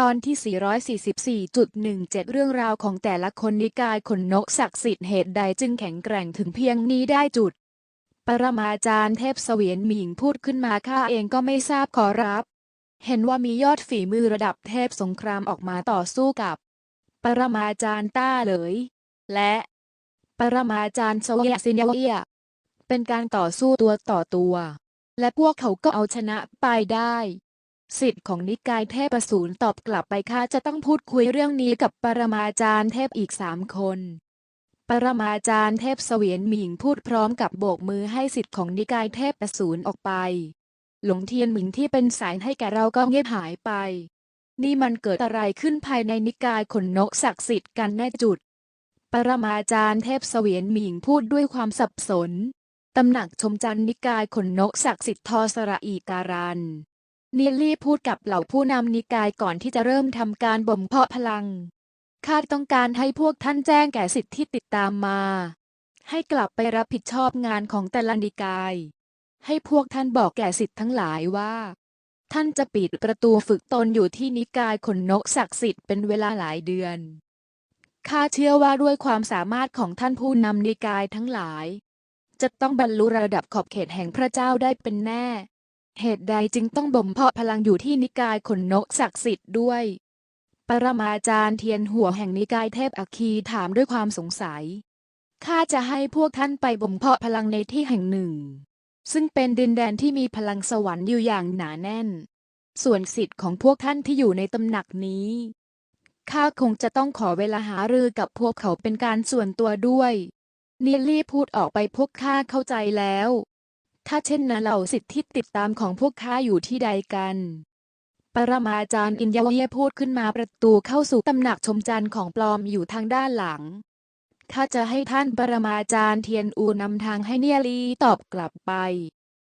ตอนที่ 444.17 เรื่องราวของแต่ละคนนิกายขนนกศักดิ์สิทธิ์เหตุใดจึงแข็งแกร่งถึงเพียงนี้ได้จุด ปรมาจารย์เทพเสวียนหมิงพูดขึ้นมาข้าเองก็ไม่ทราบขอรับ เห็นว่ามียอดฝีมือระดับเทพสงครามออกมาต่อสู้กับ ปรมาจารย์ต้าเหลย และ ปรมาจารย์โซเยซินเอียเป็นการต่อสู้ตัวต่อตัว และพวกเขาก็เอาชนะไปได้ สิทธิ์ของนิกายเทพอสูรตอบกลับไปข้าจะต้องพูดคุยเรื่องนี้กับปรมาจารย์เทพอีกสามคน ปรมาจารย์เทพเสวียนหมิงพูดพร้อมกับโบกมือให้สิทธิ์ของนิกายเทพอสูรออกไป หลงเทียนหมิงที่เป็นสายให้แก่เราก็เงียบหายไป นี่มันเกิดอะไรขึ้นภายในนิกายขนนกศักดิ์สิทธิ์กันแน่จุด ปรมาจารย์เทพเสวียนหมิงพูดด้วยความสับสนตำหนักชมจันนิกายขนนกศักดิ์สิทธิ์ทอสระอีการัน เนียลี่พูดกับเหล่าผู้นำนิกายก่อนที่จะเริ่มทำการบ่มเพาะพลังข้าต้องการให้พวกท่านแจ้งแก่สิทธิ์ที่ติดตามมา ให้กลับไปรับผิดชอบงานของแต่ละนิกาย ให้พวกท่านบอกแก่สิทธิ์ทั้งหลายว่า ท่านจะปิดประตูฝึกตนอยู่ที่นิกายขนนกศักดิ์สิทธิ์เป็นเวลาหลายเดือนข้าเชื่อว่าด้วยความสามารถของท่านผู้นำนิกายทั้งหลาย จะต้องบรรลุระดับขอบเขตแห่งพระเจ้าได้เป็นแน่ เหตุใดจึงต้องบ่มเพาะพลังอยู่ที่นิกายขนนกศักดิ์สิทธิ์ด้วย ปรมาจารย์เทียนหัวแห่งนิกายเทพอัคคีถามด้วยความสงสัย ข้าจะให้พวกท่านไปบ่มเพาะพลังในที่แห่งหนึ่ง ซึ่งเป็นดินแดนที่มีพลังสวรรค์อยู่อย่างหนาแน่น ส่วนสิทธิ์ของพวกท่านที่อยู่ในตำหนักนี้ข้าคงจะต้องขอเวลาหารือกับพวกเขาเป็นการส่วนตัวด้วย เนียลี่พูดออกไปพวกข้าเข้าใจแล้ว ถ้าเช่นนั้นเหล่าสิทธิ์ที่ติดตามของพวกข้าอยู่ที่ใดกัน ปรมาจารย์อินยาเยพูดขึ้นมาประตูเข้าสู่ตำหนักชมจันทร์ของปลอมอยู่ทางด้านหลัง ข้าจะให้ท่านปรมาจารย์เทียนอูนำทางให้เนียลีตอบกลับไป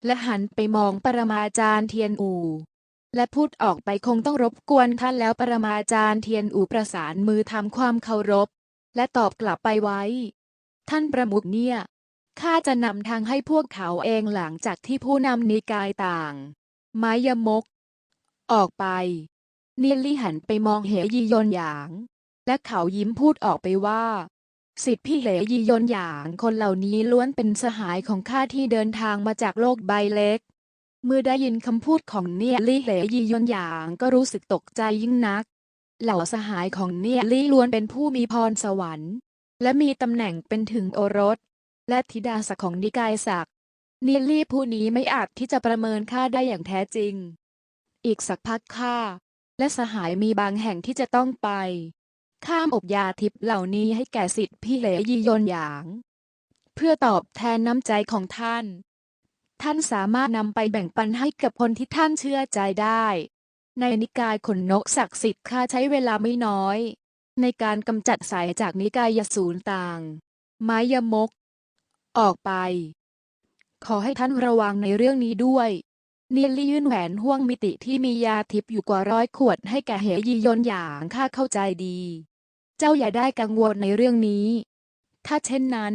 และหันไปมองปรมาจารย์เทียนอูและพูดออกไปคงต้องรบกวนท่านแล้วปรมาจารย์เทียนอูประสานมือทำความเคารพ และตอบกลับไปไว้ ท่านประมุขเนี่ย ข้าจะนำทางให้พวกเขาเองหลังจากที่ผู้นำนิกายต่าง ไมยมก ออกไปเนียลี่หันไปมองเหยียนหยาง และเขายิ้มพูดออกไปว่า สิทธิพี่เหยียนหยางคนเหล่านี้ล้วนเป็นสหายของข้าที่เดินทางมาจากโลกใบเล็ก เมื่อได้ยินคำพูดของเนียลี่เหยียนหยางก็รู้สึกตกใจยิ่งนัก เหล่าสหายของเนียลี่ล้วนเป็นผู้มีพรสวรรค์ และมีตำแหน่งเป็นถึงโอรส และธิดาศักดิ์ของนิกายศักดิ์นียลี่ผู้นี้ไม่อาจที่จะประเมินค่าได้อย่างแท้จริง อีกสักพักข้าและสหายมีบางแห่งที่จะต้องไป ข้ามอบยาทิพย์เหล่านี้ให้แก่สิทธิพี่เหลยียนหยาง เพื่อตอบแทนน้ำใจของท่าน ท่านสามารถนำไปแบ่งปันให้กับคนที่ท่านเชื่อใจได้ ในนิกายขนนกศักดิ์สิทธิ์ข้าใช้เวลาไม่น้อย ในการกำจัดสายจากนิกายสูรต่าง ไม้ยมก ออกไป ขอให้ท่านระวังในเรื่องนี้ด้วยเนียลี่ยื่นแหวนห่วงมิติที่มียาทิพย์อยู่กว่าร้อยขวดให้แก่เหยียนหยางข้าเข้าใจดี เจ้าอย่าได้กังวลในเรื่องนี้ ถ้าเช่นนั้น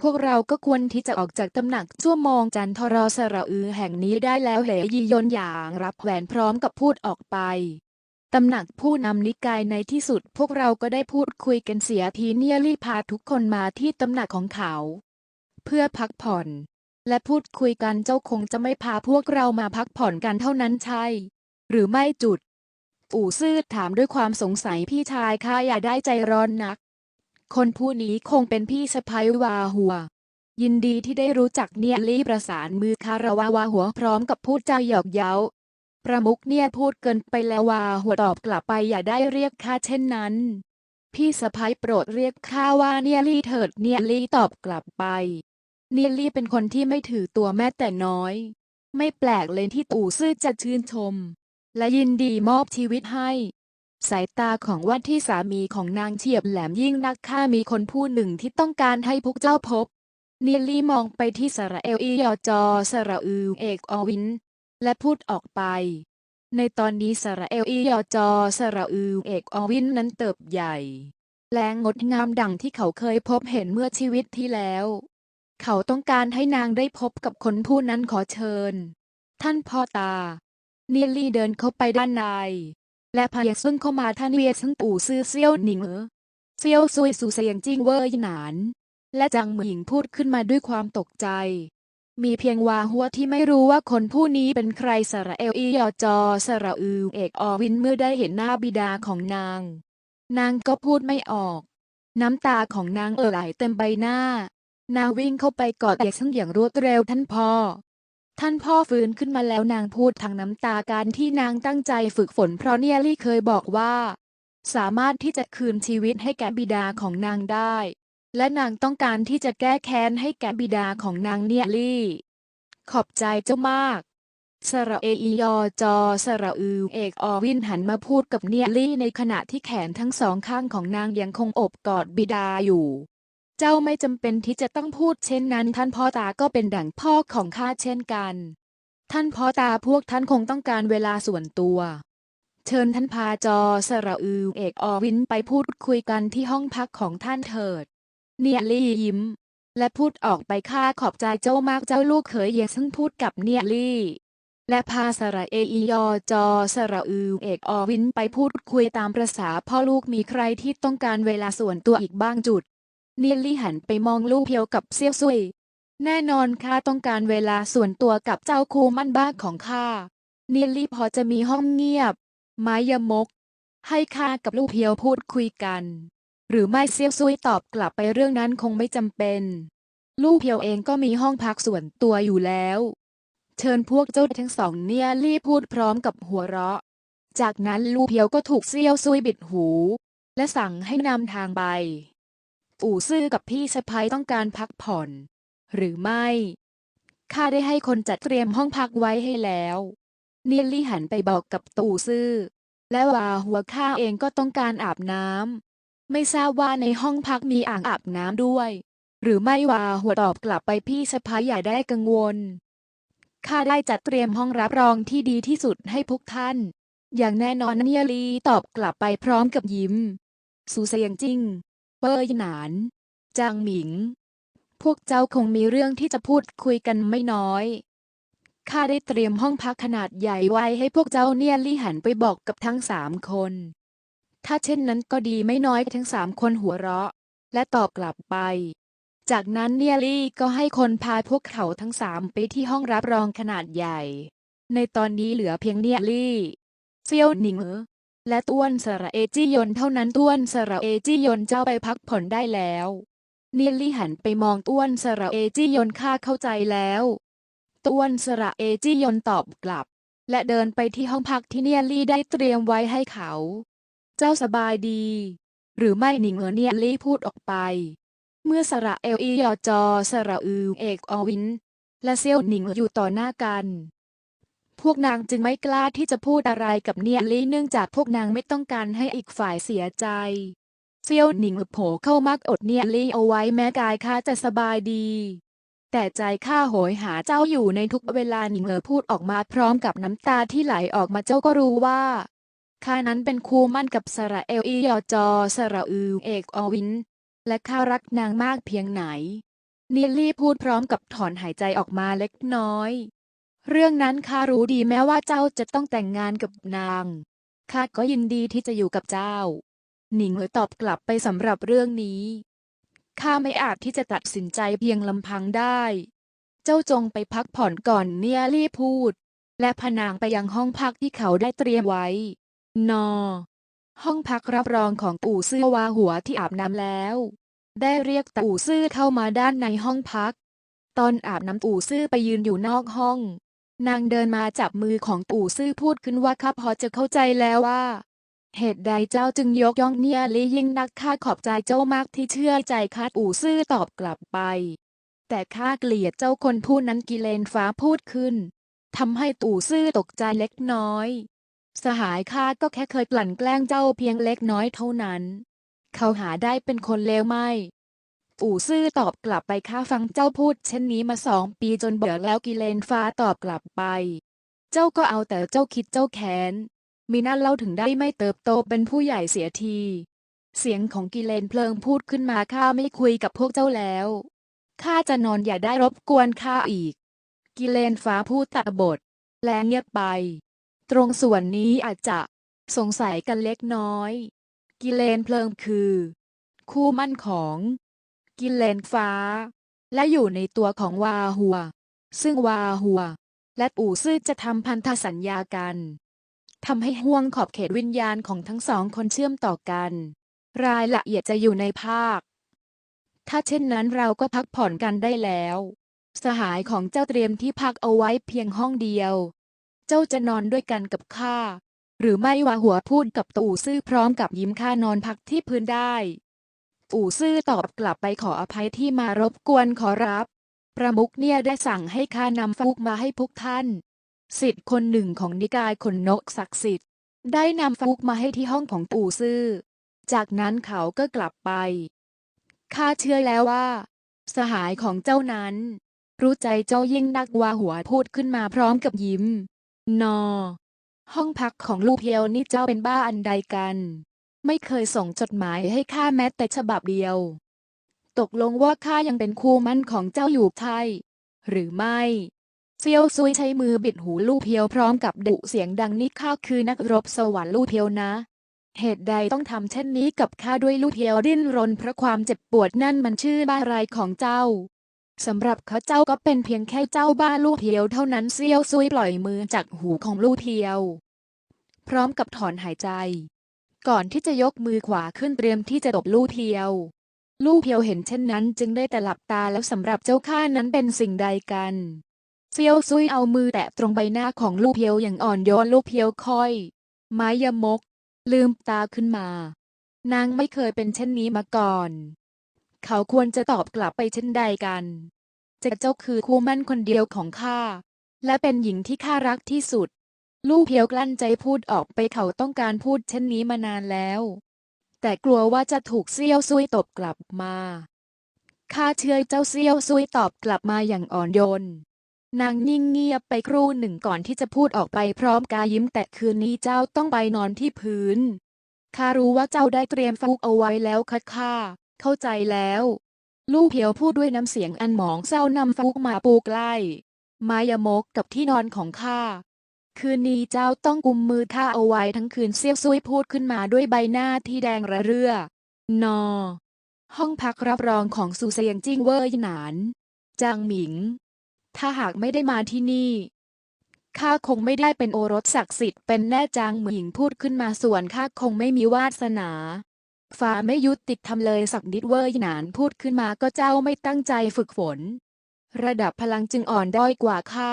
พวกเราก็ควรที่จะออกจากตำหนักชั่วโมงจันทรสระอือแห่งนี้ได้แล้วเหยียนหยางรับแหวนพร้อมกับพูดออกไปตำหนักผู้นำนิกายในที่สุดพวกเราก็ได้พูดคุยกันเสียทีเนียลี่พาทุกคนมาที่ตำหนักของเขา เพื่อพักผ่อน และพูดคุยกันเจ้าคงจะไม่พาพวกเรามาพักผ่อนกันเท่านั้นใช่ หรือไม่จุด อู่ซื่อถามด้วยความสงสัยพี่ชายข้าอย่าได้ใจร้อนนัก คนผู้นี้คงเป็นพี่สะพ้ยวาหัว ยินดีที่ได้รู้จักเนียลี่ประสานมือคารวาวาหัวพร้อมกับพูดจาหยอกเย้าประมุขเนี่ยพูดเกินไปแล้ววาหัวตอบกลับไปอย่าได้เรียกข้าเช่นนั้น พี่สะพ้ยโปรดเรียกข้าว่าเนียลี่เถิดเนียลี่ตอบกลับไป เนียลี่เป็นคนที่ไม่ถือตัวแม้แต่น้อย ไม่แปลกเลยที่ตู่ซื่อจะชื่นชม และยินดีมอบชีวิตให้ สายตาของว่าที่สามีของนางเฉียบแหลมยิ่งนักข้ามีคนผู้หนึ่งที่ต้องการให้พวกเจ้าพบ เนียลี่มองไปที่สระเอลอียอจอสระอือเอกอวิน และพูดออกไป ในตอนนี้สระเอลอียอจอสระอือเอกอวินนั้นเติบใหญ่และงดงามดังที่เขาเคยพบเห็นเมื่อชีวิตที่แล้ว เขาต้องการให้นางได้พบกับคนผู้นั้นขอเชิญ ท่านพ่อตา เนียลี่เดินเข้าไปด้านใน และพายซึ่งเข้ามาท่านเวียซึ่งตู่ซื่อเซียวหนิงเออเซียวซุยสู่เสียงจิ้งเวอร์ยหนาน และจางเหมิงพูดขึ้นมาด้วยความตกใจ มีเพียงวาหัวที่ไม่รู้ว่าคนผู้นี้เป็นใครสระเอลอียอจอสระอือเอกอวินเมื่อได้เห็นหน้าบิดาของนาง นางก็พูดไม่ออก น้ำตาของนางเอ่อไหลเต็มใบหน้า นางวิ่งเข้าไปกอดเอกซึ่งอย่างรวดเร็วท่านพ่อ ท่านพ่อฟื้นขึ้นมาแล้วนางพูดทางน้ำตาการที่นางตั้งใจฝึกฝนเพราะเนียลี่เคยบอกว่า สามารถที่จะคืนชีวิตให้แก่บิดาของนางได้ และนางต้องการที่จะแก้แค้นให้แก่บิดาของนางเนียลี่ ขอบใจเจ้ามากสระเออียอจอสระอือเอกอวินหันมาพูดกับเนียลี่ในขณะที่แขนทั้งสองข้างของนางยังคงอบกอดบิดาอยู่ เจ้าไม่จำเป็นที่จะต้องพูดเช่นนั้น ท่านพ่อตาก็เป็นดั่งพ่อของข้าเช่นกัน ท่านพ่อตาพวกท่านคงต้องการเวลาส่วนตัว เชิญท่านพาจอสระอือเอกอวินไปพูดคุยกันที่ห้องพักของท่านเถิด เนียลี่ยิ้ม และพูดออกไปข้าขอบใจเจ้ามากเจ้าลูกเขยเยซึ่งพูดกับเนียลี่และพาสระเออียอจอสระอือเอกอวินไปพูดคุยตามประษาพ่อลูกมีใครที่ต้องการเวลาส่วนตัวอีกบ้างจุด เนียลี่หันไปมองลูกเพียวกับเซี่ยวซุย แน่นอนข้าต้องการเวลาส่วนตัวกับเจ้าคูมั่นบ้านของข้า เนียลี่พอจะมีห้องเงียบ ไม้ยมก ให้ข้ากับลูกเพียวพูดคุยกัน หรือไม่เซี่ยวซุยตอบกลับไปเรื่องนั้นคงไม่จำเป็น ลูกเพียวเองก็มีห้องพักส่วนตัวอยู่แล้ว เชิญพวกเจ้าทั้งสองเนียรีบพูดพร้อมกับหัวเราะ จากนั้นลูกเพียวก็ถูกเซี่ยวซุยบิดหู และสั่งให้นำทางไป อู่ซื่อกับพี่สะพ้ยต้องการพักผ่อน หรือไม่ ข้าได้ให้คนจัดเตรียมห้องพักไว้ให้แล้ว เนียลี่หันไปบอกกับตู่ซื่อ และว่าหัวข้าเองก็ต้องการอาบน้ำ ไม่ทราบว่าในห้องพักมีอ่างอาบน้ำด้วย หรือไม่ว่าหัวตอบกลับไปพี่สะพ้ยอย่าได้กังวล ข้าได้จัดเตรียมห้องรับรองที่ดีที่สุดให้พวกท่าน อย่างแน่นอนเนียลีตอบกลับไปพร้อมกับยิ้ม สูเสียงจริง เปยหนาน จางหมิง พวกเจ้าคงมีเรื่องที่จะพูดคุยกันไม่น้อย ข้าได้เตรียมห้องพักขนาดใหญ่ไว้ให้พวกเจ้าเนี่ยลี่หันไปบอกกับทั้งสามคน ถ้าเช่นนั้นก็ดีไม่น้อยทั้งสามคนหัวเราะ และตอบกลับไป จากนั้นเนียลี่ก็ให้คนพาพวกเขาทั้งสามไปที่ห้องรับรองขนาดใหญ่ ในตอนนี้เหลือเพียงเนียลี่ เซียวหนิงเออ และต้วนสระเอจียนเท่านั้นต้วนสระเอจียนเจ้าไปพักผ่อนได้แล้วเนียลี่หันไปมองต้วนสระเอจียนข้าเข้าใจแล้วต้วนสระเอจียนตอบกลับ และเดินไปที่ห้องพักที่เนียลี่ได้เตรียมไว้ให้เขา เจ้าสบายดี หรือไม่หนิงเออเนียลี่พูดออกไป เมื่อสระเอลียอจอสระอือเอกอวิน และเซียวหนิงอยู่ต่อหน้ากัน พวกนางจึงไม่กล้าที่จะพูดอะไรกับเนียลี่เนื่องจากพวกนางไม่ต้องการให้อีกฝ่ายเสียใจ เซียวหนิงโผเข้ามักอดเนียลี่เอาไว้แม้กายข้าจะสบายดี แต่ใจข้าโหยหาเจ้าอยู่ในทุกเวลาหนิงเอ๋อพูดออกมาพร้อมกับน้ำตาที่ไหลออกมาเจ้าก็รู้ว่าข้านั้นเป็นคู่มั่นกับสระเอลอียอจอสระอือเอกอวิน และข้ารักนางมากเพียงไหนเนียลี่พูดพร้อมกับถอนหายใจออกมาเล็กน้อย เรื่องนั้นข้ารู้ดีแม้ว่าเจ้าจะต้องแต่งงานกับนางข้าก็ยินดีที่จะอยู่กับเจ้า หนิงเหอตอบกลับไปสำหรับเรื่องนี้ข้าไม่อาจที่จะตัดสินใจเพียงลำพังได้ เจ้าจงไปพักผ่อนก่อนเนียลี่พูด และพนางไปยังห้องพักที่เขาได้เตรียมไว้ นอ ห้องพักรับรองของปู่ซื่อวาหัวที่อาบน้ำแล้ว ได้เรียกตู่ซื่อเข้ามาด้านในห้องพัก ตอนอาบน้ำตู่ซื่อไปยืนอยู่นอกห้อง นางเดินมาจับมือของตู่ซื่อพูดขึ้นว่าข้าพอจะเข้าใจแล้วว่า เหตุใดเจ้าจึงยกย่องเนียลี่ยิ่งนักข้าขอบใจเจ้ามากที่เชื่อใจข้าตู่ซื่อตอบกลับไป แต่ข้าเกลียดเจ้าคนผู้นั้นกิเลนฟ้าพูดขึ้นทำให้ตู่ซื่อตกใจเล็กน้อย สหายข้าก็แค่เคยกลั่นแกล้งเจ้าเพียงเล็กน้อยเท่านั้น เขาหาได้เป็นคนเลวไหม อู่ซื่อตอบกลับไปข้าฟังเจ้าพูด เช่นนี้มาสองปีจนเบื่อแล้วกิเลนฟ้าตอบกลับไป เจ้าก็เอาแต่เจ้าคิดเจ้าแค้น มีนั่นเล่าถึงได้ไม่เติบโตเป็นผู้ใหญ่เสียที เสียงของกิเลนเพลิงพูดขึ้นมาข้าไม่คุยกับพวกเจ้าแล้วข้าจะนอนอย่าได้รบกวนข้าอีก กิเลนฟ้าพูดตัดบท และเงียบไป ตรงส่วนนี้อาจจะสงสัยกันเล็กน้อย กิเลนเพลิงคือ คู่มั่นของ กินเลนฟ้า และอยู่ในตัวของวาหัว ซึ่งวาหัว และอู่ซื่อจะทำพันธสัญญากันทำให้ห่วงขอบเขตวิญญาณของทั้งสองคนเชื่อมต่อกัน รายละเอียดจะอยู่ในภาค ถ้าเช่นนั้นเราก็พักผ่อนกันได้แล้ว สหายของเจ้าเตรียมที่พักเอาไว้เพียงห้องเดียว เจ้าจะนอนด้วยกันกับข้าหรือไม่วาหัวพูดกับตู่ซื่อพร้อมกับยิ้มข้านอนพักที่พื้นได้ อู่ซื่อตอบกลับไปขออภัยที่มารบกวนขอรับ ประมุขเนี่ยได้สั่งให้ข้านำฟุกมาให้พวกท่าน สิทธิ์คนหนึ่งของนิกายขนนกศักดิ์สิทธิ์ ได้นำฟุกมาให้ที่ห้องของตู่ซื่อ จากนั้นเขาก็กลับไป ข้าเชื่อแล้วว่า สหายของเจ้านั้น รู้ใจเจ้ายิ่งนักว่าหัวพูดขึ้นมาพร้อมกับยิ้ม นอ ห้องพักของลูกเพียวนี่เจ้าเป็นบ้าอันใดกัน ไม่เคยส่งจดหมายให้ข้าแม้แต่ฉบับเดียว ตกลงว่าข้ายังเป็นคู่มั่นของเจ้าอยู่ใช่หรือไม่ เซียวซุยใช้มือบิดหูลูกเพียวพร้อมกับดุเสียงดังนี่ข้าคือนักรบสวรรค์ลูกเพียวนะ เหตุใดต้องทำเช่นนี้กับข้าด้วยลูกเพียวดิ้นรนเพราะความเจ็บปวดนั่นมันชื่อบ้าอะไรของเจ้าสำหรับเขาเจ้าก็เป็นเพียงแค่เจ้าบ้าลูกเพียวเท่านั้นเซียวซุยปล่อยมือจากหูของลูกเพียว พร้อมกับถอนหายใจ ก่อนที่จะยกมือขวาขึ้นเตรียมที่จะตบลูกเพียว ลูกเพียวเห็นเช่นนั้นจึงได้แต่หลับตาแล้วสำหรับเจ้าข้านั้นเป็นสิ่งใดกันเซียวซุยเอามือแตะตรงใบหน้าของลูกเพียวอย่างอ่อนโยนลูกเพียวค่อย ไม้ยมก ลืมตาขึ้นมา นางไม่เคยเป็นเช่นนี้มาก่อน เขาควรจะตอบกลับไปเช่นใดกันจะเจ้าคือคู่มั่นคนเดียวของข้า และเป็นหญิงที่ข้ารักที่สุด ลูกเพียวกลั้นใจพูดออกไปเขาต้องการพูดเช่นนี้มานานแล้ว แต่กลัวว่าจะถูกเซี่ยวซุยตบกลับมาข้าเชื่อเจ้าเซี่ยวซุยตอบกลับมาอย่างอ่อนโยน นางนิ่งเงียบไปครู่หนึ่งก่อนที่จะพูดออกไปพร้อมกายยิ้มแต่คืนนี้เจ้าต้องไปนอนที่พื้นข้ารู้ว่าเจ้าได้เตรียมฟุกเอาไว้แล้วค่ะข้าเข้าใจแล้ว ลูกเพียวพูดด้วยน้ำเสียงอันหมองเศร้านำฟุกมาปูใกล้ มายมกกับที่นอนของข้า คืนนี้เจ้าต้องกุมมือข้าเอาไว้ทั้งคืนเซียวซุยพูดขึ้นมาด้วยใบหน้าที่แดงระเรื่อ นอ ห้องพักรับรองของซูเซียงจิ้งเว่ยหนาน จางหมิง ถ้าหากไม่ได้มาที่นี่ ข้าคงไม่ได้เป็นโอรสศักดิ์สิทธิ์เป็นแน่จางหมิงพูดขึ้นมาส่วนข้าคงไม่มีวาสนาฟ้าไม่ยุติธรรมเลยสักนิดเว่ยหนานพูดขึ้นมาก็เจ้าไม่ตั้งใจฝึกฝน ระดับพลังจึงอ่อนด้อยกว่าข้า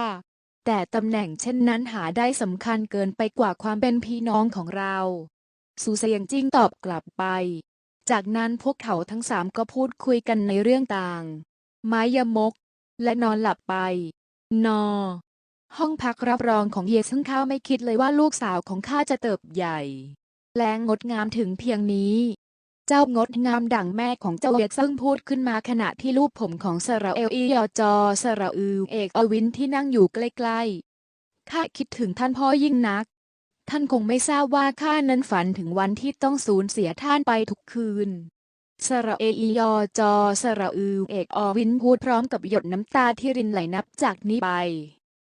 แต่ตำแหน่งเช่นนั้นหาได้สำคัญเกินไปกว่าความเป็นพี่น้องของเราซูเซียงจิ้งตอบกลับไป จากนั้นพวกเขาทั้งสามก็พูดคุยกันในเรื่องต่าง ไม้ยมก และนอนหลับไป นอ ห้องพักรับรองของเยซึ่งข้าไม่คิดเลยว่าลูกสาวของข้าจะเติบใหญ่และงดงามถึงเพียงนี้ เจ้างดงามดั่งแม่ของเจ้าเยซึ่งพูดขึ้นมาขณะที่รูปผมของสระเอลอียอจอสระอือเอกอวินที่นั่งอยู่ใกล้ๆ ข้าคิดถึงท่านพ่อยิ่งนัก ท่านคงไม่ทราบว่าข้านั้นฝันถึงวันที่ต้องสูญเสียท่านไปทุกคืน สระเออียอจอสระอือเอกอวินพูดพร้อมกับหยดน้ำตาที่รินไหลนับจากนี้ไป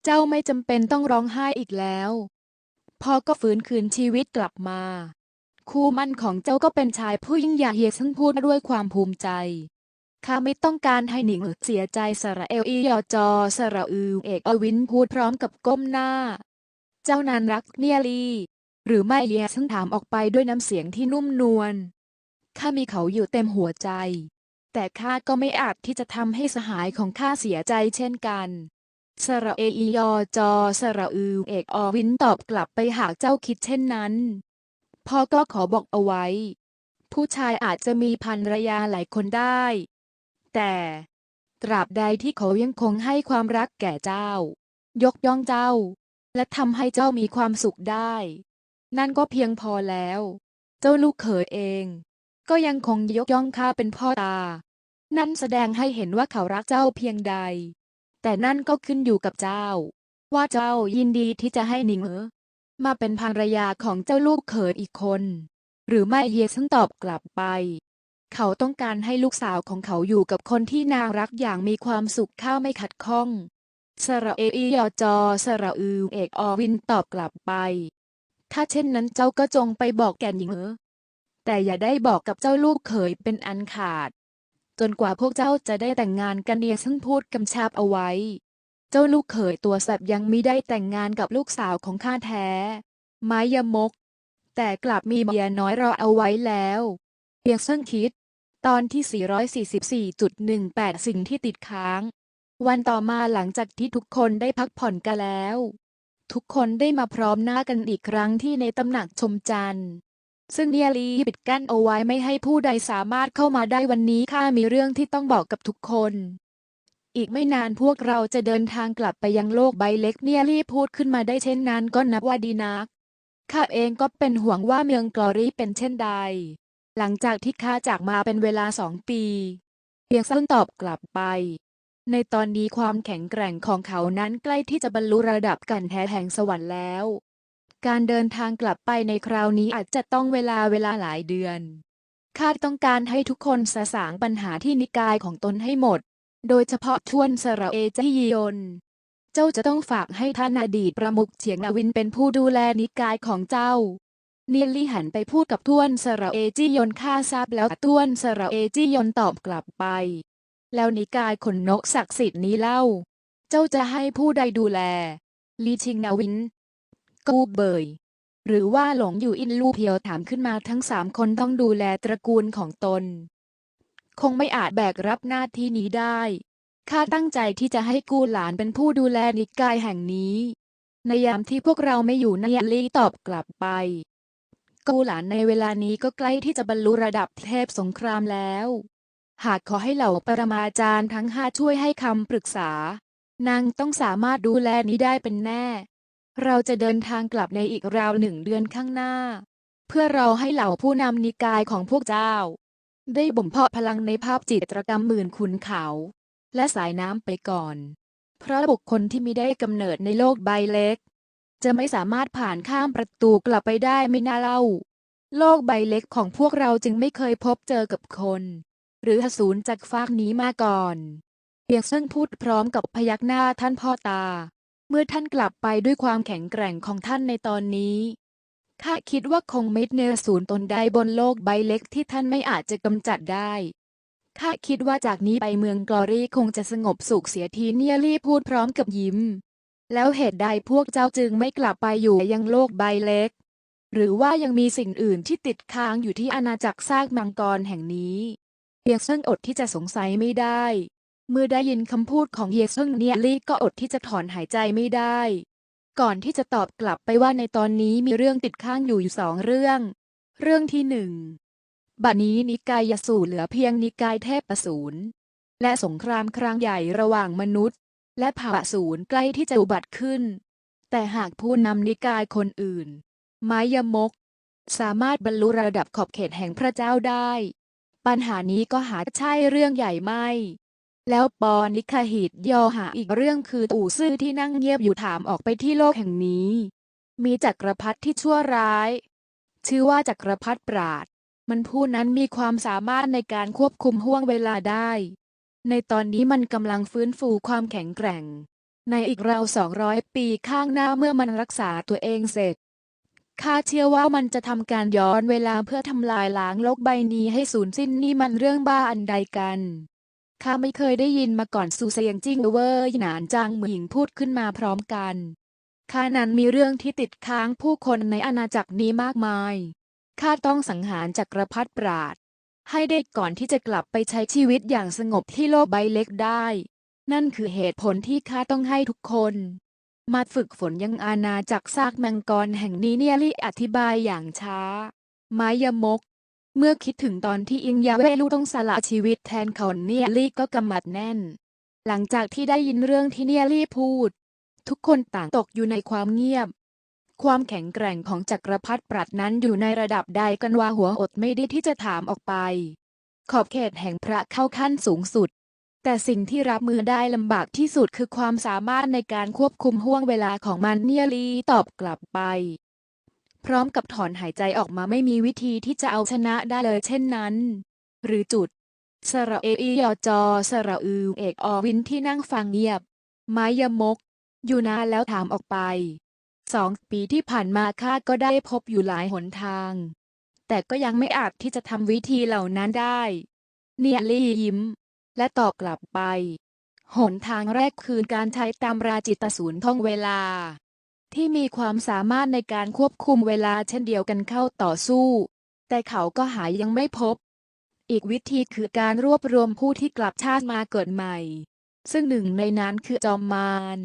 เจ้าไม่จำเป็นต้องร้องไห้อีกแล้ว พ่อก็ฟื้นคืนชีวิตกลับมา คู่มั่นของเจ้าก็เป็นชายผู้ยิ่งใหญ่เฮียซึ่งพูดด้วยความภูมิใจ ข้าไม่ต้องการให้หนิงเสียใจสระเอลอียอจอสระอือเอกอวินพูดพร้อมกับก้มหน้า เจ้านานรักเนียลี หรือไม่เลียซึ่งถามออกไปด้วยน้ำเสียงที่นุ่มนวล ข้ามีเขาอยู่เต็มหัวใจ แต่ข้าก็ไม่อาจที่จะทำให้สหายของข้าเสียใจเช่นกันสระเอียอจอสระอือเอกอวินตอบกลับไปหากเจ้าคิดเช่นนั้น พ่อก็ขอบอกเอาไว้ ผู้ชายอาจจะมีภรรยาหลายคนได้ แต่ตราบใดที่เขายังคงให้ความรักแก่เจ้า ยกย่องเจ้า และทำให้เจ้ามีความสุขได้ นั่นก็เพียงพอแล้ว เจ้าลูกเขยเอง ก็ยังคงยกย่องข้าเป็นพ่อตา นั่นแสดงให้เห็นว่าเขารักเจ้าเพียงใด แต่นั่นก็ขึ้นอยู่กับเจ้า ว่าเจ้ายินดีที่จะให้หนิงเอ๋อ มาเป็นภรรยาของเจ้าลูกเขยอีกคน หรือไม่เยซึ่งตอบกลับไป เขาต้องการให้ลูกสาวของเขาอยู่กับคนที่นางรักอย่างมีความสุขข้าไม่ขัดข้อง สระเอียจอสระอือเอกอวินตอบกลับไป ถ้าเช่นนั้นเจ้าก็จงไปบอกแก่หญิงเออแต่อย่าได้บอกกับเจ้าลูกเขยเป็นอันขาด จนกว่าพวกเจ้าจะได้แต่งงานกันเนียซึ่งพูดกำชับเอาไว้ เจ้าลูกเขยตัวแสบยังมิได้แต่งงานกับลูกสาวของข้าแท้ ไม้ยมก แต่กลับมีเมียน้อยรอเอาไว้แล้วเพียงเซึ่งคิด ตอนที่ 444.18 สิ่งที่ติดค้าง วันต่อมาหลังจากที่ทุกคนได้พักผ่อนกันแล้ว ทุกคนได้มาพร้อมหน้ากันอีกครั้งที่ในตำหนักชมจันทร์ซึ่งเนียลีปิดกั้นเอาไว้ไม่ให้ผู้ใดสามารถเข้ามาได้วันนี้ข้ามีเรื่องที่ต้องบอกกับทุกคน อีกไม่นานพวกเราจะเดินทางกลับไปยังโลกใบเล็กเนียลี่พูดขึ้นมาได้เช่นนั้นก็นับว่าดีนัก ข้าเองก็เป็นห่วงว่าเมืองกลอรี่เป็นเช่นใด หลังจากที่ข้าจากมาเป็นเวลาสองปี เพียงสั้นตอบกลับไป ในตอนนี้ความแข็งแกร่งของเขานั้นใกล้ที่จะบรรลุระดับกันแท้แห่งสวรรค์แล้ว การเดินทางกลับไปในคราวนี้อาจจะต้องเวลาเวลาหลายเดือนข้าต้องการให้ทุกคนสะสางปัญหาที่นิกายของตนให้หมด โดยเฉพาะทวนสระเอจยิยน เจ้าจะต้องฝากให้ท่านอดีตประมุขเฉียงนวินเป็นผู้ดูแลนิกายของเจ้าเนียลี่หันไปพูดกับทวนสระเอจิยนข้าทราบแล้วทวนสระเอจิยนตอบกลับไป แล้วนิกายขนนกศักดิ์สิทธิ์นี้เล่า เจ้าจะให้ผู้ใดดูแล ลีชิงนาวิน กูเบย หรือว่าหลงอยู่อินลูเพียวถามขึ้นมาทั้งสามคนต้องดูแลตระกูลของตน คงไม่อาจแบกรับหน้าที่นี้ได้ข้าตั้งใจที่จะให้กูหลานเป็นผู้ดูแลนิกายแห่งนี้ ในยามที่พวกเราไม่อยู่นายลีตอบกลับไป กูหลานในเวลานี้ก็ใกล้ที่จะบรรลุระดับเทพสงครามแล้ว หากขอให้เหล่าปรมาจารย์ทั้งห้าช่วยให้คำปรึกษา นางต้องสามารถดูแลนี้ได้เป็นแน่ เราจะเดินทางกลับในอีกราวหนึ่งเดือนข้างหน้า เพื่อเราให้เหล่าผู้นำนิกายของพวกเจ้า ได้บ่มเพาะพลังในภาพจิตรกรรมหมื่นขุนเขา และสายน้ำไปก่อน เพราะบุคคลที่มีได้กำเนิดในโลกใบเล็ก จะไม่สามารถผ่านข้ามประตูกลับไปได้ไม่น่าเล่า โลกใบเล็กของพวกเราจึงไม่เคยพบเจอกับคน หรืออสูรจากฟากนี้มาก่อน เพียงซึ่งพูดพร้อมกับพยักหน้าท่านพ่อตา เมื่อท่านกลับไปด้วยความแข็งแกร่งของท่านในตอนนี้ ข้าคิดว่าคงไม่เนรสูญตนใดบนโลกใบเล็กที่ท่านไม่อาจจะกำจัดได้ ข้าคิดว่าจากนี้ไปเมืองกลอรี่คงจะสงบสุขเสียทีเนียรี่พูดพร้อมกับยิ้ม แล้วเหตุใดพวกเจ้าจึงไม่กลับไปอยู่ยังโลกใบเล็ก หรือว่ายังมีสิ่งอื่นที่ติดค้างอยู่ที่อาณาจักรซากมังกรแห่งนี้เพียงเซิงอดที่จะสงสัยไม่ได้ เมื่อได้ยินคำพูดของเยเซิงเนียลี่ก็อดที่จะถอนหายใจไม่ได้ ก่อนที่จะตอบกลับไปว่าในตอนนี้มีเรื่องติดค้างอยู่อยู่สองเรื่อง เรื่องที่หนึ่งบัดนี้นิกายยสูเหลือเพียงนิกายเทพประสูรและสงครามครั้งใหญ่ระหว่างมนุษย์ และผ่าสูรใกล้ที่จะอุบัติขึ้น แต่หากผู้นำนิกายคนอื่น ไม้ยมก สามารถบรรลุระดับขอบเขตแห่งพระเจ้าได้ ปัญหานี้ก็หาใช่เรื่องใหญ่ไม่ แล้วปอนิคาหิตยอหาอีกเรื่องคือตู่ซื่อที่นั่งเงียบอยู่ถามออกไปที่โลกแห่งนี้ มีจักรพรรดิที่ชั่วร้าย ชื่อว่าจักรพรรดิปราด มันผู้นั้นมีความสามารถในการควบคุมห่วงเวลาได้ ในตอนนี้มันกำลังฟื้นฟูความแข็งแกร่ง ในอีกราวสองร้อยปีข้างหน้าเมื่อมันรักษาตัวเองเสร็จข้าเชื่อว่ามันจะทำการย้อนเวลาเพื่อทำลายล้างโลกใบนี้ให้สูญสิ้นนี่มันเรื่องบ้าอันใดกัน ข้าไม่เคยได้ยินมาก่อนสูเสียงจิ้งเวอร์หนานจางเหมืองพูดขึ้นมาพร้อมกันข้านั้นมีเรื่องที่ติดค้างผู้คนในอาณาจักรนี้มากมาย ข้าต้องสังหารจักรพรรดิปราด ให้ได้ก่อนที่จะกลับไปใช้ชีวิตอย่างสงบที่โลกใบเล็กได้ นั่นคือเหตุผลที่ข้าต้องให้ทุกคน มาฝึกฝนยังอาณาจักรซากแมงกรแห่งนี้เนี่ยลี่อธิบายอย่างช้า ไม้ยมก เมื่อคิดถึงตอนที่อิงยาเวลูต้องสละชีวิตแทนเขาเนียลี่ก็กำมัดแน่น หลังจากที่ได้ยินเรื่องที่เนียลี่พูด ทุกคนต่างตกอยู่ในความเงียบ ความแข็งแกร่งของจักรพรรดิปรัดนั้นอยู่ในระดับใดกันว่าหัวอดไม่ได้ที่จะถามออกไป ขอบเขตแห่งพระเข้าขั้นสูงสุด แต่สิ่งที่รับมือได้ลำบากที่สุดคือความสามารถในการควบคุมห่วงเวลาของมันเนียลีตอบกลับไป พร้อมกับถอนหายใจออกมาไม่มีวิธีที่จะเอาชนะได้เลยเช่นนั้น หรือจุด สระเอียอจอสระอือเอกอวินที่นั่งฟังเงียบ ไม้ยมก อยู่นานแล้วถามออกไป สองปีที่ผ่านมาข้าก็ได้พบอยู่หลายหนทาง แต่ก็ยังไม่อาจที่จะทำวิธีเหล่านั้นได้ เนียลี่ยิ้ม และตอบกลับไป หนทางแรกคือการใช้ตามราจิตศูนย์ท่องเวลา ที่มีความสามารถในการควบคุมเวลาเช่นเดียวกันเข้าต่อสู้ แต่เขาก็หายังไม่พบ อีกวิธีคือการรวบรวมผู้ที่กลับชาติมาเกิดใหม่ ซึ่งหนึ่งในนั้นคือจอมมาร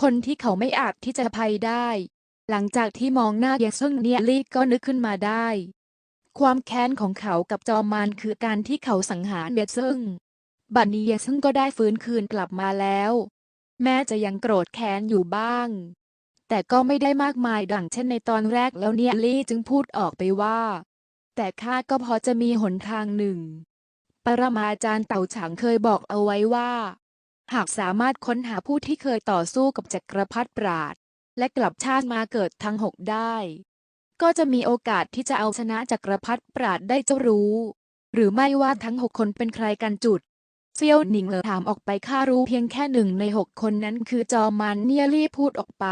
คนที่เขาไม่อาจที่จะภัยได้ หลังจากที่มองหน้าเยซึ่งเนียลี่ก็นึกขึ้นมาได้ ความแค้นของเขากับจอมมารคือการที่เขาสังหารเยซึ่ง บัดนี้เยซึ่งก็ได้ฟื้นคืนกลับมาแล้ว แม้จะยังโกรธแค้นอยู่บ้าง แต่ก็ไม่ได้มากมายดังเช่นในตอนแรกแล้วเนียลี่จึงพูดออกไปว่า แต่ข้าก็พอจะมีหนทางหนึ่ง ปรมาจารย์เต่าฉางเคยบอกเอาไว้ว่า หากสามารถค้นหาผู้ที่เคยต่อสู้กับจักรพรรดิปราด และกลับชาติมาเกิดทั้งหกได้ ก็จะมีโอกาสที่จะเอาชนะจักรพรรดิปราดได้เจ้ารู้ หรือไม่ว่าทั้งหกคนเป็นใครกันจุดเซียวหนิงเหลอถามออกไปข้ารู้เพียงแค่หนึ่งในหกคนนั้นคือจอมันเนียลี่พูดออกไป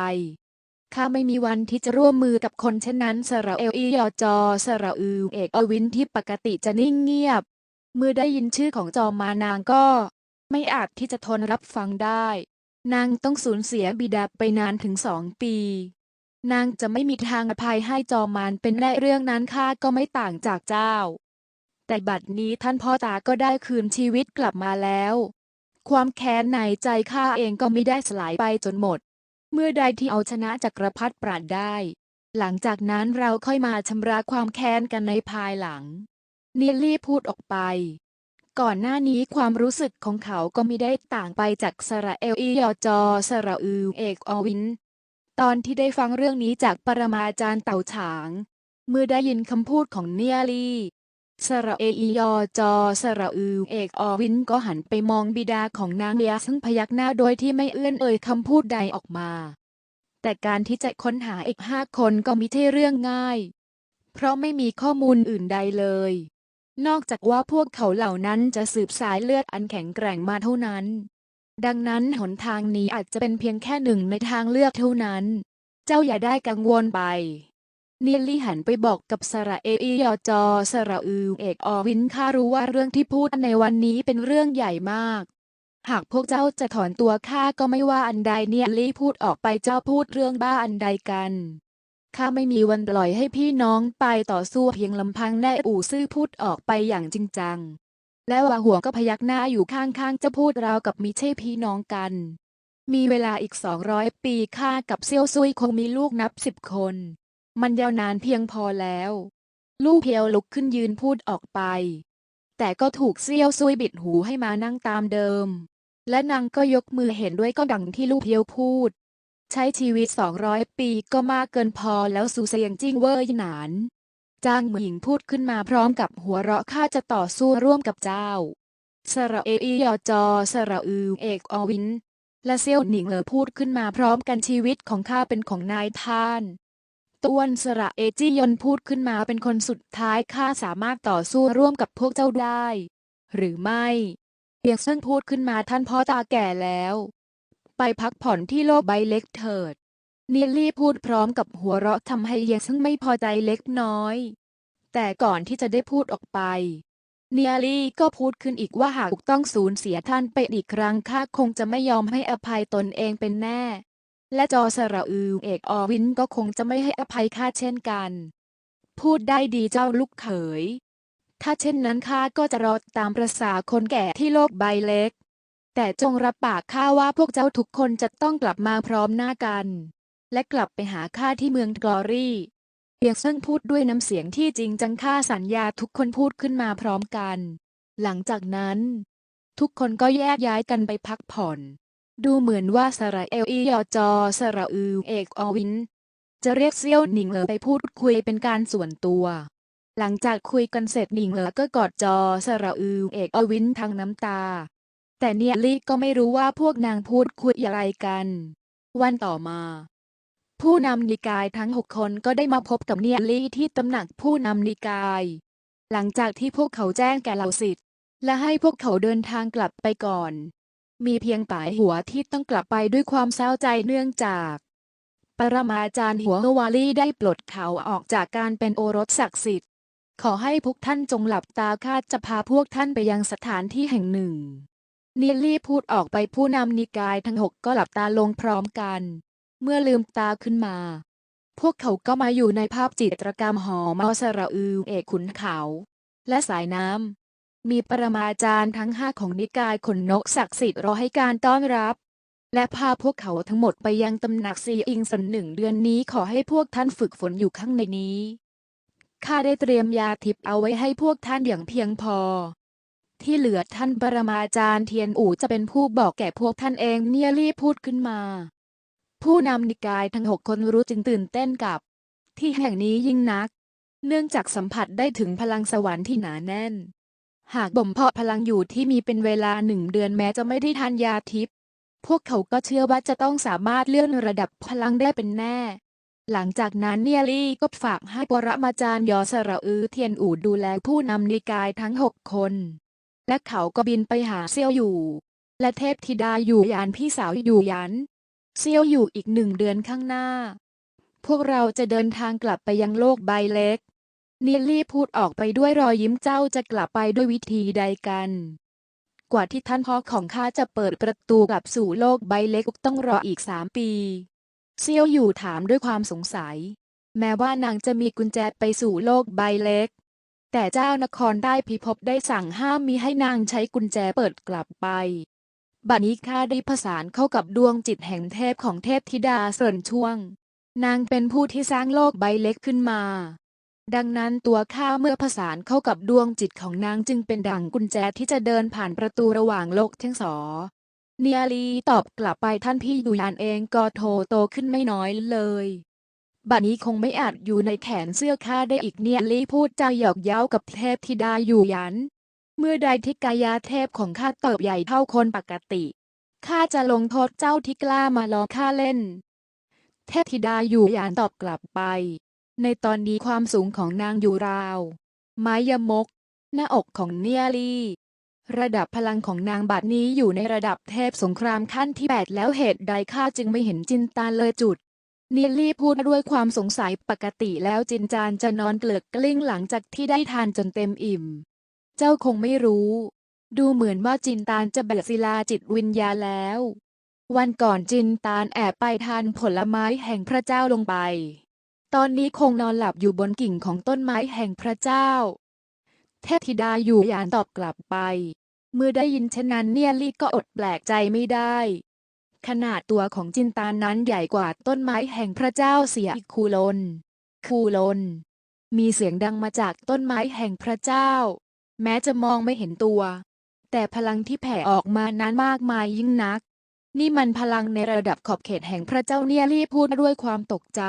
ข้าไม่มีวันที่จะร่วมมือกับคนเช่นนั้นสระเอลียอจอสระอือเอกอวินที่ปกติจะนิ่งเงียบ เมื่อได้ยินชื่อของจอมานางก็ ไม่อาจที่จะทนรับฟังได้ นางต้องสูญเสียบิดาไปนานถึงสองปี นางจะไม่มีทางอภัยให้จอมานเป็นแน่เรื่องนั้นข้าก็ไม่ต่างจากเจ้า แต่บัดนี้ท่านพ่อตาก็ได้คืนชีวิตกลับมาแล้ว ความแค้นในใจข้าเองก็ไม่ได้สลายไปจนหมด เมื่อใดที่เอาชนะจักรพรรดิปราดได้ หลังจากนั้นเราค่อยมาชำระความแค้นกันในภายหลัง เนียลี่พูดออกไป ก่อนหน้านี้ความรู้สึกของเขาก็ไม่ได้ต่างไปจากสระเอลอียอจอสระอือเอกอวิน ตอนที่ได้ฟังเรื่องนี้จากปรมาจารย์เต่าฉาง เมื่อได้ยินคำพูดของเนียลี่ สระเอียอจอสระอือเอกอวินก็หันไปมองบิดาของนางเลียซึ่งพยักหน้าโดยที่ไม่เอื้อนเอ่ยคำพูดใดออกมา แต่การที่จะค้นหาอีกห้าคนก็มิใช่เรื่องง่าย เพราะไม่มีข้อมูลอื่นใดเลย นอกจากว่าพวกเขาเหล่านั้นจะสืบสายเลือดอันแข็งแกร่งมาเท่านั้น ดังนั้นหนทางนี้อาจจะเป็นเพียงแค่หนึ่งในทางเลือกเท่านั้น เจ้าอย่าได้กังวลไป เนียลี่หันไปบอกกับสระเอียอจอสระอือเอกอวินข้ารู้ว่าเรื่องที่พูดในวันนี้เป็นเรื่องใหญ่มาก หากพวกเจ้าจะถอนตัวข้าก็ไม่ว่าอันใดเนียลี่พูดออกไปเจ้าพูดเรื่องบ้าอันใดกันข้าไม่มีวันปล่อยให้พี่น้องไปต่อสู้เพียงลำพังแน่อู่ซื่อพูดออกไปอย่างจริงจัง และวาหัวก็พยักหน้าอยู่ข้างๆจะพูดราวกับมิใช่พี่น้องกัน มีเวลาอีกสองร้อยปีข้ากับเซี่ยวซุยคงมีลูกนับสิบคน มันยาวนานเพียงพอแล้ว ลูกเพียวลุกขึ้นยืนพูดออกไป แต่ก็ถูกเซี่ยวซุยบิดหูให้มานั่งตามเดิม และนางก็ยกมือเห็นด้วยก็ดังที่ลูกเพียวพูด ใช้ชีวิตสองร้อยปีก็มากเกินพอแล้วสูเซียงจิ้งเว่ยหนานจ้างเหมิงพูดขึ้นมาพร้อมกับหัวเราะข้าจะต่อสู้ร่วมกับเจ้าสระเออียอจอสระอือเอกอวิน และเซี่ยวหนิงเหลอพูดขึ้นมาพร้อมกันชีวิตของข้าเป็นของนายท่าน ต้วนสระเอจี้ยนพูดขึ้นมาเป็นคนสุดท้ายข้าสามารถต่อสู้ร่วมกับพวกเจ้าได้ หรือไม่เปียกซึ่งพูดขึ้นมาท่านพ่อตาแก่แล้ว ไปพักผ่อนที่โลกใบเล็กเถิดเนียลี่พูดพร้อมกับหัวเราะทำให้เยซึ่งไม่พอใจเล็กน้อย แต่ก่อนที่จะได้พูดออกไป เนียลี่ก็พูดขึ้นอีกว่าหากต้องสูญเสียท่านไปอีกครั้งข้าคงจะไม่ยอมให้อภัยตนเองเป็นแน่ และจอสระอือเอกอวินก็คงจะไม่ให้อภัยข้าเช่นกัน พูดได้ดีเจ้าลูกเขย ถ้าเช่นนั้นข้าก็จะรอตามประษาคนแก่ที่โลกใบเล็ก แต่จงรับปากข้าว่าพวกเจ้าทุกคนจะต้องกลับมาพร้อมหน้ากัน และกลับไปหาข้าที่เมืองกลอรี่เปียกเซิ่งพูดด้วยน้ำเสียงที่จริงจังข้าสัญญาทุกคนพูดขึ้นมาพร้อมกัน หลังจากนั้น ทุกคนก็แยกย้ายกันไปพักผ่อน ดูเหมือนว่าสระเอลอียอจอสระอือเอกอวิน จะเรียกเซี่ยวหนิงเหลอไปพูดคุยเป็นการส่วนตัว หลังจากคุยกันเสร็จหนิงเหลอก็กอดจอสระอือเอกอวินทางน้ำตา แต่เนียลี่ก็ไม่รู้ว่าพวกนางพูดคุยอะไรกัน วันต่อมา ผู้นำนิกายทั้งหกคนก็ได้มาพบกับเนียลี่ที่ตำหนักผู้นำนิกาย หลังจากที่พวกเขาแจ้งแก่เหล่าสิทธิ์และให้พวกเขาเดินทางกลับไปก่อน มีเพียงป่ายหัวที่ต้องกลับไปด้วยความเศร้าใจเนื่องจาก ปรมาจารย์หัววาลีได้ปลดเขาออกจากการเป็นโอรสศักดิ์สิทธิ์ ขอให้พวกท่านจงหลับตาข้าจะพาพวกท่านไปยังสถานที่แห่งหนึ่งนีลี่พูดออกไปผู้นำนิกายทั้งหกก็หลับตาลงพร้อมกัน เมื่อลืมตาขึ้นมา พวกเขาก็มาอยู่ในภาพจิตรกรรมหอมอสระอือเอกขุนเขา และสายน้ำ มีปรมาจารย์ทั้งห้าของนิกายขนนกศักดิ์สิทธิ์รอให้การต้อนรับ และพาพวกเขาทั้งหมดไปยังตำหนักซีอิงสันหนึ่งเดือนนี้ขอให้พวกท่านฝึกฝนอยู่ข้างในนี้ข้าได้เตรียมยาทิพย์เอาไว้ให้พวกท่านอย่างเพียงพอ ที่เหลือท่านปรมาจารย์เทียนอู่จะเป็นผู้บอกแก่พวกท่านเองเนี่ยรีบพูดขึ้นมา ผู้นำนิกายทั้งหกคนรู้จึงตื่นเต้นกับ ที่แห่งนี้ยิ่งนัก เนื่องจากสัมผัสได้ถึงพลังสวรรค์ที่หนาแน่น หากบ่มเพาะพลังอยู่ที่มีเป็นเวลาหนึ่งเดือนแม้จะไม่ได้ทานยาทิพย์พวกเขาก็เชื่อว่าจะต้องสามารถเลื่อนระดับพลังได้เป็นแน่ หลังจากนั้นเนียลี่ก็ฝากให้ปรมาจารย์ยอสระอือเทียนอู่ดูแลผู้นำนิกายทั้งหกคน และเขาก็บินไปหาเซียวอยู่ และเทพธิดาอยู่ยานพี่สาวอยู่ยันเซียวอยู่อีกหนึ่งเดือนข้างหน้า พวกเราจะเดินทางกลับไปยังโลกใบเล็ก เนียลี่พูดออกไปด้วยรอยยิ้มเจ้าจะกลับไปด้วยวิธีใดกัน กว่าที่ท่านพ่อของข้าจะเปิดประตูกลับสู่โลกใบเล็กต้องรออีกสามปี เซียวอยู่ถามด้วยความสงสัย แม้ว่านางจะมีกุญแจไปสู่โลกใบเล็ก แต่เจ้านครได้พิภพได้สั่งห้ามมิให้นางใช้กุญแจเปิดกลับไปบัดนี้ข้าได้ผสานเข้ากับดวงจิตแห่งเทพของเทพธิดาเสินช่วง นางเป็นผู้ที่สร้างโลกใบเล็กขึ้นมา ดังนั้นตัวข้าเมื่อผสานเข้ากับดวงจิตของนางจึงเป็นดั่งกุญแจที่จะเดินผ่านประตูระหว่างโลกทั้งสองเนียลีตอบกลับไปท่านพี่ยูยานเองก็โทโตขึ้นไม่น้อยเลยบัดนี้คงไม่อาจอยู่ในแขนเสื้อข้าได้อีกเนียลีพูดจาหยอกเย้ากับเทพธิดาอยู่ยัน เมื่อใดที่กายาเทพของข้าเติบใหญ่เท่าคนปกติข้าจะลงโทษเจ้าที่กล้ามาล้อข้าเล่น เทพธิดาอยู่ยานตอบกลับไป ในตอนนี้ความสูงของนางอยู่ราว ไม้ยมก หน้าอกของเนียลีระดับพลังของนางบัดนี้อยู่ในระดับเทพสงครามขั้นที่ 8 แล้วเหตุใดข้าจึงไม่เห็นจินตานเลยจุด เนียลี่พูดด้วยความสงสัยปกติแล้วจินจานจะนอนเกลือกกลิ้งหลังจากที่ได้ทานจนเต็มอิ่ม เจ้าคงไม่รู้ ดูเหมือนว่าจินตานจะแบกศิลาจิตวิญญาแล้ว วันก่อนจินตานแอบไปทานผลไม้แห่งพระเจ้าลงไป ตอนนี้คงนอนหลับอยู่บนกิ่งของต้นไม้แห่งพระเจ้า เทพธิดาอยู่ยานตอบกลับไป เมื่อได้ยินเช่นนั้นเนียลี่ก็อดแปลกใจไม่ได้ ขนาดตัวของจินตานั้นใหญ่กว่าต้นไม้แห่งพระเจ้าเสียอีกคูลน คูลน มีเสียงดังมาจากต้นไม้แห่งพระเจ้า แม้จะมองไม่เห็นตัว แต่พลังที่แผ่ออกมานั้นมากมายยิ่งนัก นี่มันพลังในระดับขอบเขตแห่งพระเจ้าเนียลี่พูดด้วยความตกใจ